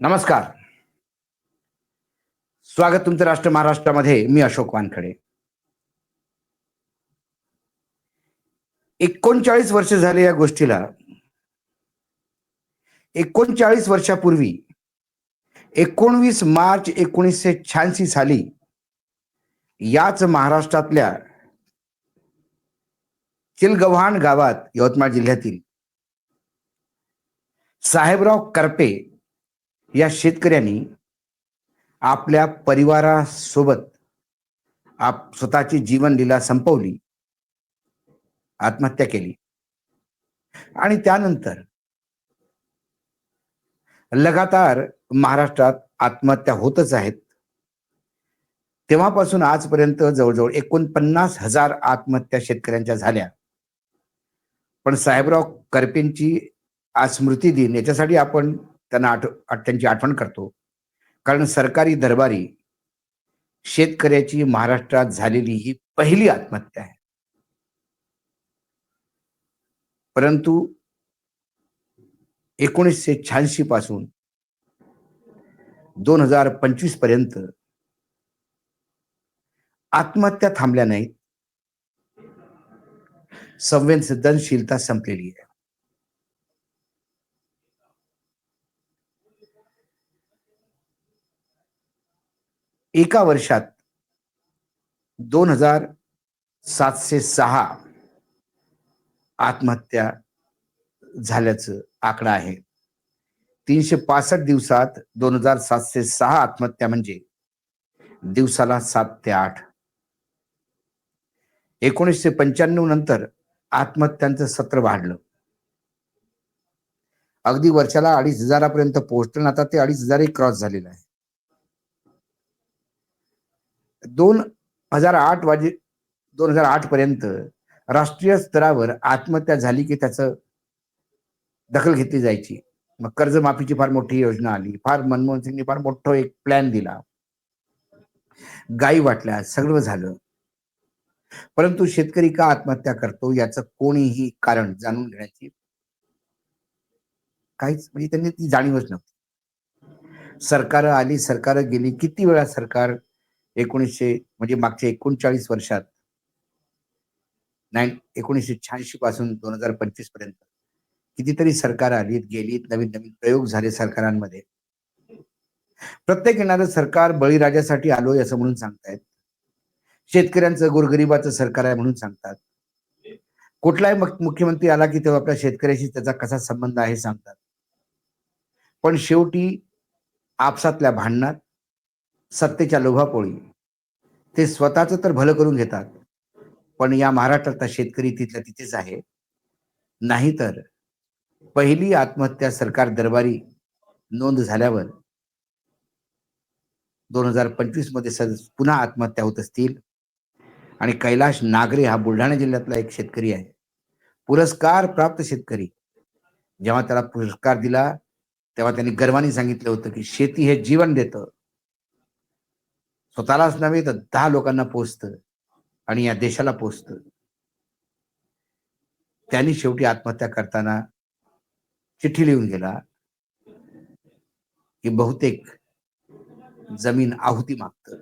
नमस्कार. स्वागत तुमचं राष्ट्र महाराष्ट्रामध्ये. मी अशोक वानखडे. एकोणचाळीस वर्ष झाले या गोष्टीला. एकोणचाळीस वर्षापूर्वी एकोणवीस मार्च एकोणीसशे शहाऐंशी साली याच महाराष्ट्रातल्या चिलगव्हाण गावात यवतमाळ जिल्ह्यातील साहेबराव करपे या शेतकऱ्यांनी आपल्या परिवारासोबत आप स्वतःची जीवनलीला संपवली आत्महत्या केली. आणि त्यानंतर लगातार महाराष्ट्रात आत्महत्या होतच आहेत. तेव्हापासून आजपर्यंत जवळजवळ एकोणपन्नास हजार आत्महत्या शेतकऱ्यांच्या झाल्या. पण साहेबराव करपेंची आज स्मृती दिन याच्यासाठी आपण त्यांना आठ त्यांची आठवण करतो. कारण सरकारी दरबारी शेतकऱ्याची महाराष्ट्रात झालेली ही पहिली आत्महत्या आहे. परंतु एकोणीसशे शहाऐंशी पासून दोन हजार पंचवीसपर्यंत आत्महत्या थांबल्या नाहीत. संवेदनशीलता संपलेली आहे. एका वर्षात दोन हजार सातशे सहा आत्महत्या झाल्याचं आकडा आहे. तीनशे पासष्ट दिवसात दोन हजार सातशे सहा आत्महत्या म्हणजे दिवसाला सात ते आठ. एकोणीसशे पंच्याण्णव नंतर आत्महत्यांचं सत्र वाढलं. अगदी वर्षाला अडीच हजारापर्यंत पोहोचलं आता ते अडीच हजारही क्रॉस झालेलं आहे. दोन हजार आठ वाजे दोन हजार आठ पर्यंत राष्ट्रीय स्तरावर आत्महत्या झाली की त्याचं दखल घेतली जायची. मग कर्जमाफीची फार मोठी योजना आली. फार मनमोहन सिंगने फार मोठं एक प्लॅन दिला. गायी वाटल्या सगळं झालं. परंतु शेतकरी का आत्महत्या करतो याचं कोणीही कारण जाणून घेण्याची काहीच म्हणजे त्यांनी ती जाणीवच नव्हती. सरकार आली सरकार गेली किती वेळा सरकार एकोणीसशे म्हणजे मागच्या एकोणचाळीस वर्षात नाईन एकोणीसशे शहाऐंशी पासून दोन हजार पंचवीसपर्यंत कितीतरी सरकार आली गेली नवीन नवीन प्रयोग झाले सरकारांमध्ये. प्रत्येक येणारं सरकार बळीराजासाठी आलोय असं म्हणून सांगतायत. शेतकऱ्यांचं गोरगरिबाचं सरकार आहे म्हणून सांगतात. कुठलाही मुख्यमंत्री आला की तेव्हा आपल्या शेतकऱ्याशी त्याचा कसा संबंध आहे सांगतात. पण शेवटी आपसातल्या भांडणात सत्तेच्या लोभापोळी. ते स्वतःचं तर भलं करून घेतात पण या महाराष्ट्रातला शेतकरी तिथल्या तिथेच आहे. नाहीतर पहिली आत्महत्या सरकार दरबारी नोंद झाल्यावर दोन हजार पंचवीसमध्ये पुन्हा आत्महत्या होत असतील. आणि कैलाश नागरे हा बुलढाणा जिल्ह्यातला एक शेतकरी आहे. पुरस्कार प्राप्त शेतकरी. जेव्हा त्याला पुरस्कार दिला तेव्हा त्यांनी गर्वाने सांगितलं होतं की शेती हे जीवन देतं. स्वतःलाच नव्हे तर दहा लोकांना पोचतं आणि या देशाला पोचतं त्यांनी शेवटी आत्महत्या करताना चिठ्ठी लिहून गेला की बहुतेक जमीन आहुती मागत.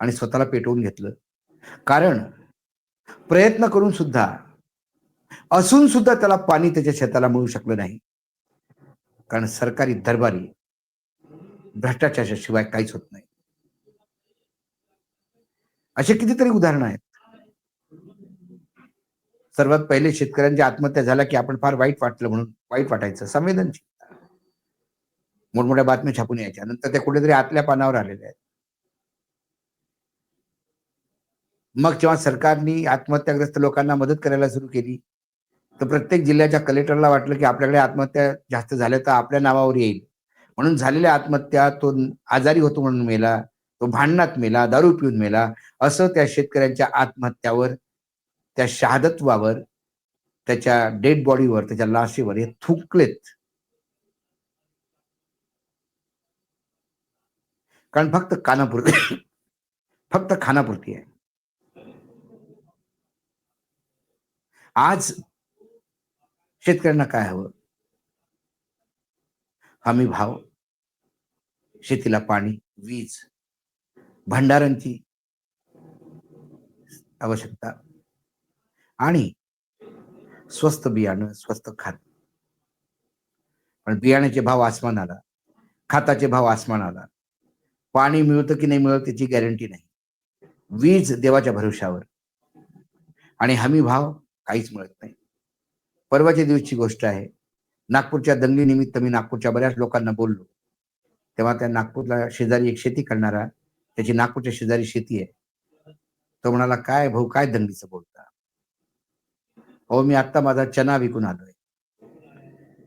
आणि स्वतःला पेटवून घेतलं. कारण प्रयत्न करून सुद्धा असून सुद्धा त्याला पाणी त्याच्या शेताला मिळू शकलं नाही. कारण सरकारी दरबारी भ्रष्टाचाराशिवाय शिवाय काहीच होत नाही. असे कितीतरी उदाहरणं आहेत. सर्वात पहिले शेतकऱ्यांची आत्महत्या झाल्या की आपण फार वाईट वाटलं म्हणून वाईट वाटायचं संवेदनशील. मोठमोठ्या बातम्या छापून यायच्या. नंतर त्या कुठेतरी आतल्या पानावर आलेल्या आहेत. मग जेव्हा सरकारने आत्महत्याग्रस्त लोकांना मदत करायला सुरू केली तर प्रत्येक जिल्ह्याच्या कलेक्टरला वाटलं की आपल्याकडे आत्महत्या जास्त झाल्या तर आपल्या नावावर येईल. म्हणून झालेल्या आत्महत्या तो आजारी होतो म्हणून मेला तो भांडणात मेला दारू पिऊन मेला असं त्या शेतकऱ्यांच्या आत्महत्यावर त्या शहादत्वावर त्याच्या डेड बॉडीवर त्याच्या लाशेवर हे थुकलेत. कारण फक्त कानापुरती फक्त खानापुरती आहे. आज शेतकऱ्यांना काय हवं? हमी भाव शेतीला पाणी वीज भंडारांची आवश्यकता आणि स्वस्त बियाणं स्वस्त खात. पण बियाण्याचे भाव आसमानाला खाताचे भाव आसमानाला पाणी मिळतं की नाही मिळत त्याची गॅरंटी नाही. वीज देवाच्या भरोशावर आणि हमी भाव काहीच मिळत नाही. परवाच्या दिवसची गोष्ट आहे. नागपूरच्या दंगलीनिमित्त मी नागपूरच्या बऱ्याच लोकांना बोललो. तेव्हा त्या नागपूरला शेजारी एक शेती करणारा त्याची नागपूरच्या शेजारी शेती आहे. तो म्हणाला काय भाऊ काय दंगलीचं बोलता? अहो मी आत्ता माझा चना विकून आलोय.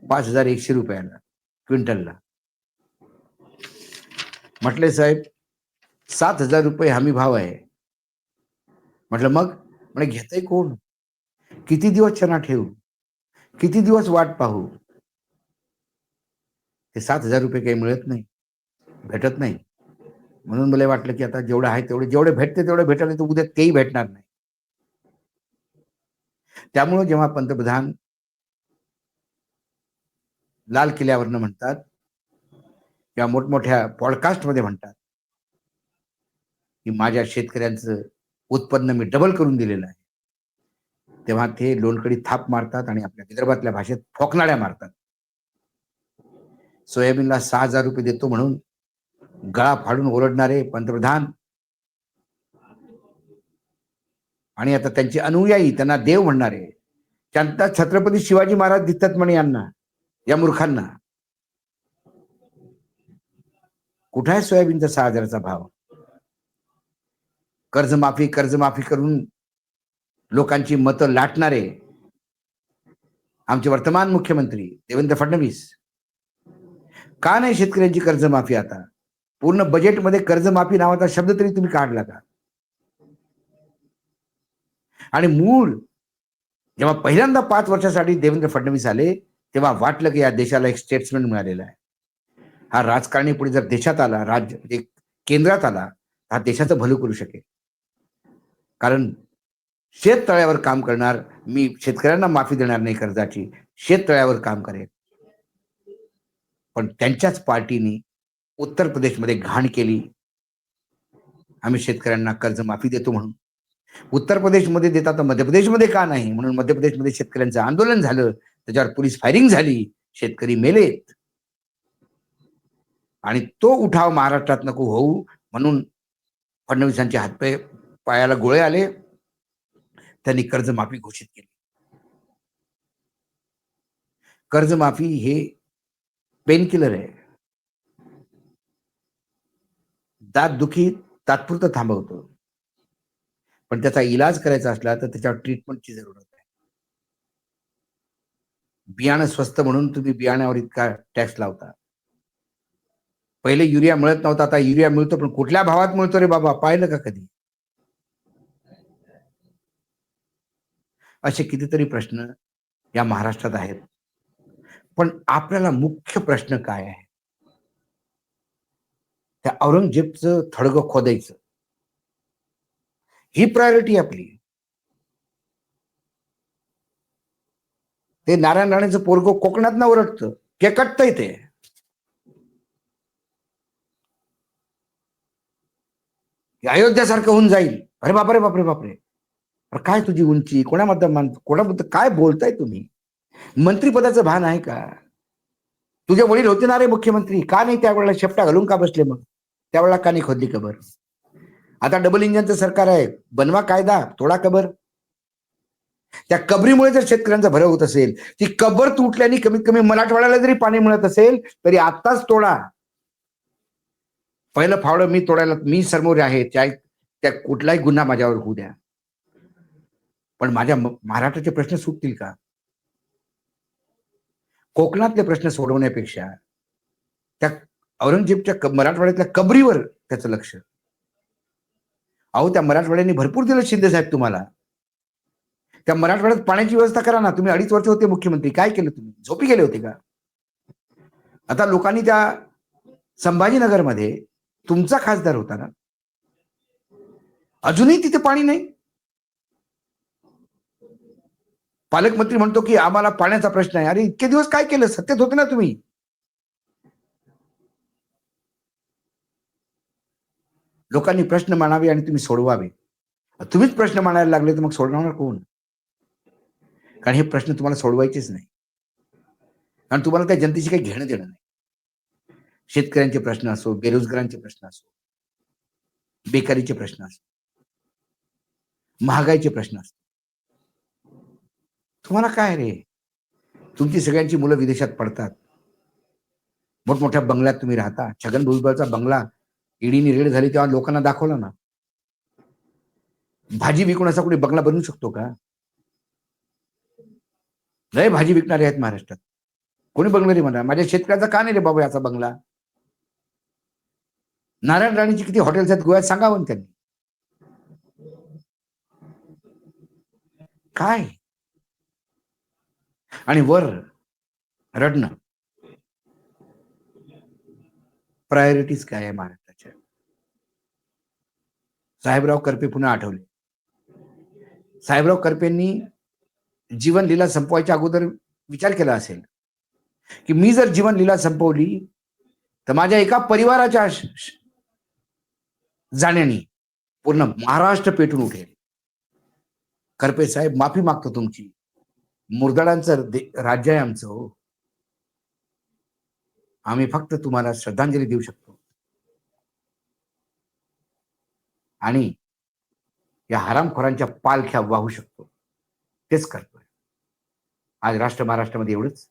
पाच हजार एकशे रुपयाला क्विंटलला. म्हटले साहेब सात हजार रुपये हमी भाव आहे. म्हटलं मग? म्हणे घेतय कोण? किती दिवस चना ठेवू? किती दिवस वाट पाहू? ते सात हजार रुपये काही मिळत नाही भेटत नाही. म्हणून मला वाटलं की आता जेवढं आहे तेवढे जेवढे भेटते तेवढे भेटले तर उद्या तेही भेटणार नाही. त्यामुळं जेव्हा पंतप्रधान लाल किल्ल्यावरनं म्हणतात किंवा मोठमोठ्या पॉडकास्टमध्ये म्हणतात की माझ्या शेतकऱ्यांचं उत्पन्न मी डबल करून दिलेलं आहे. तेव्हा ते लोणकडी थाप मारतात आणि आपल्या विदर्भातल्या भाषेत फोकनाड्या मारतात. सोयाबीनला सहा हजार रुपये देतो म्हणून गळा फाडून ओरडणारे पंतप्रधान आणि आता त्यांचे अनुयायी त्यांना देव म्हणणारे त्यांना छत्रपती शिवाजी महाराज दिसतात म्हणे यांना या मूर्खांना. कुठे आहे सोयाबीनचा सहा हजाराचा भाव? कर्जमाफी कर्जमाफी करून लोकांची मतं लाटणारे आमचे वर्तमान मुख्यमंत्री देवेंद्र फडणवीस. का नाही शेतकऱ्यांची कर्जमाफी आता? पूर्ण बजेटमध्ये कर्जमाफी नावाचा शब्द तरी तुम्ही काढला का? आणि मूळ जेव्हा पहिल्यांदा पाच वर्षासाठी देवेंद्र फडणवीस आले तेव्हा वाटलं की या देशाला एक स्टेटमेंट मिळालेला आहे. हा राजकारणी पुढे जर देशात आला राज्य म्हणजे केंद्रात आला हा देशाचं भलं करू शकेल. कारण शेततळ्यावर काम करणार मी शेतकऱ्यांना माफी देणार नाही कर्जाची शेततळ्यावर काम करेल. पण त्यांच्याच पार्टीने उत्तर प्रदेशमध्ये घाण केली. आम्ही शेतकऱ्यांना कर्ज माफी देतो म्हणून. उत्तर प्रदेशमध्ये देतात तर मध्य प्रदेशमध्ये का नाही? म्हणून मध्य प्रदेशमध्ये शेतकऱ्यांचं आंदोलन झालं. त्याच्यावर पोलीस फायरिंग झाली. शेतकरी मेलेत. आणि तो उठाव महाराष्ट्रात नको होऊ म्हणून फडणवीसांचे हातपाय पायाला गोळे आले. त्यांनी कर्जमाफी घोषित केली. कर्जमाफी हे पेन किलर आहे. दात दुखी तात्पुरतं थांबवतो. पण त्याचा इलाज करायचा असला तर त्याच्यावर ट्रीटमेंटची जरूरत आहे. बियाणं स्वस्त म्हणून तुम्ही बियाण्यावर इतका टॅक्स लावता. पहिले युरिया मिळत नव्हता आता युरिया मिळतो पण कुठल्या भावात मिळतो रे बाबा? पाहिलं का कधी? असे कितीतरी प्रश्न या महाराष्ट्रात आहेत. पण आपल्याला मुख्य प्रश्न काय आहे? त्या औरंगजेबचं थडगं खोदायचं. ही प्रायोरिटी आपली. ते नारायण राणेचं पोरग कोकणात ना ओरडतं केकटतंय ते? अयोध्यासारखं होऊन जाईल. अरे बापरे बापरे बापरे. अरे काय तुझी उंची? कोणाबद्दल मान कोणाबद्दल काय बोलताय तुम्ही? मंत्रीपदाचं भान आहे का? तुझे वडील होते ना रे मुख्यमंत्री. का नाही त्यावेळेला शेपटा घालून का बसले मग? त्यावेळेला का नाही खोदली कबर? आता डबल इंजनचं सरकार आहे. बनवा कायदा थोडा कबर. त्या कबरीमुळे जर शेतकऱ्यांचा भरव होत असेल ती कबर तुटल्याने कमीत कमी मराठवाड्याला जरी पाणी मिळत असेल तरी आत्ताच तोडा. पहिलं फावडं मी तोडायला मी समोर आहे. त्या त्या कुठलाही गुन्हा माझ्यावर होऊ द्या. पण माझ्या महाराष्ट्राचे प्रश्न सुटतील का? कोकणातले प्रश्न सोडवण्यापेक्षा त्या औरंगजेबच्या मराठवाड्यातल्या कबरीवर त्याचं लक्ष. अहो त्या मराठवाड्याने भरपूर दिलं शिंदे साहेब तुम्हाला. त्या मराठवाड्यात पाण्याची व्यवस्था करा ना. तुम्ही अडीच वर्ष होते मुख्यमंत्री. काय केलं तुम्ही? झोपी गेले होते का? आता लोकांनी त्या संभाजीनगरमध्ये तुमचा खासदार होता ना? अजूनही तिथे पाणी नाही? पालकमंत्री म्हणतो की आम्हाला पाण्याचा प्रश्न आहे. अरे इतके दिवस काय केलं? सत्तेत होते ना तुम्ही. लोकांनी प्रश्न मानावे आणि तुम्ही सोडवावे. तुम्हीच प्रश्न मानायला लागले तर मग सोडवणार कोण? कारण हे प्रश्न तुम्हाला सोडवायचेच नाही. कारण तुम्हाला त्या जनतेशी काही घेणं देणं नाही. शेतकऱ्यांचे प्रश्न असो बेरोजगारांचे प्रश्न असो बेकारीचे प्रश्न असो महागाईचे प्रश्न असो. तुम्हाला काय रे? तुमची सगळ्यांची मुलं विदेशात पडतात. मोठमोठ्या बंगल्यात तुम्ही राहता. छगन भुजबळचा बंगला ईडीने रेड झाली तेव्हा लोकांना दाखवला ना. भाजी विकून असा कोणी बंगला बनवू शकतो का? लय भाजी विकणारे आहेत महाराष्ट्रात. कोणी बंगला रे म्हणा? माझ्या शेतकऱ्याचा का नाही रे बाबा याचा बंगला? नारायण राणीची किती हॉटेल्स आहेत गोव्यात? सांगावं त्यांनी. काय? आणि वर रडणं. प्रायोरिटीज काय आहे महाराष्ट्राच्या? साहेबराव करपे पुन्हा आठवले. साहेबराव करपेंनी जीवन लीला संपवायच्या अगोदर विचार केला असेल की मी जर जीवन लीला संपवली तर माझ्या एका परिवाराच्या जाण्याने पूर्ण महाराष्ट्र पेटून उठेल. करपे साहेब माफी मागतो तुमची. मुरदडांचं राज्य आहे आमचं हो. आम्ही फक्त तुम्हाला श्रद्धांजली देऊ शकतो. आणि या हरामखोरांच्या पालख्या वाहू शकतो. तेच करतोय. आज राष्ट्र महाराष्ट्रामध्ये एवढंच.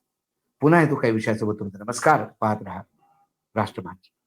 पुन्हा येतो काही विषयासोबत तुमचा. नमस्कार. पाहत राहा. राष्ट्रभाषा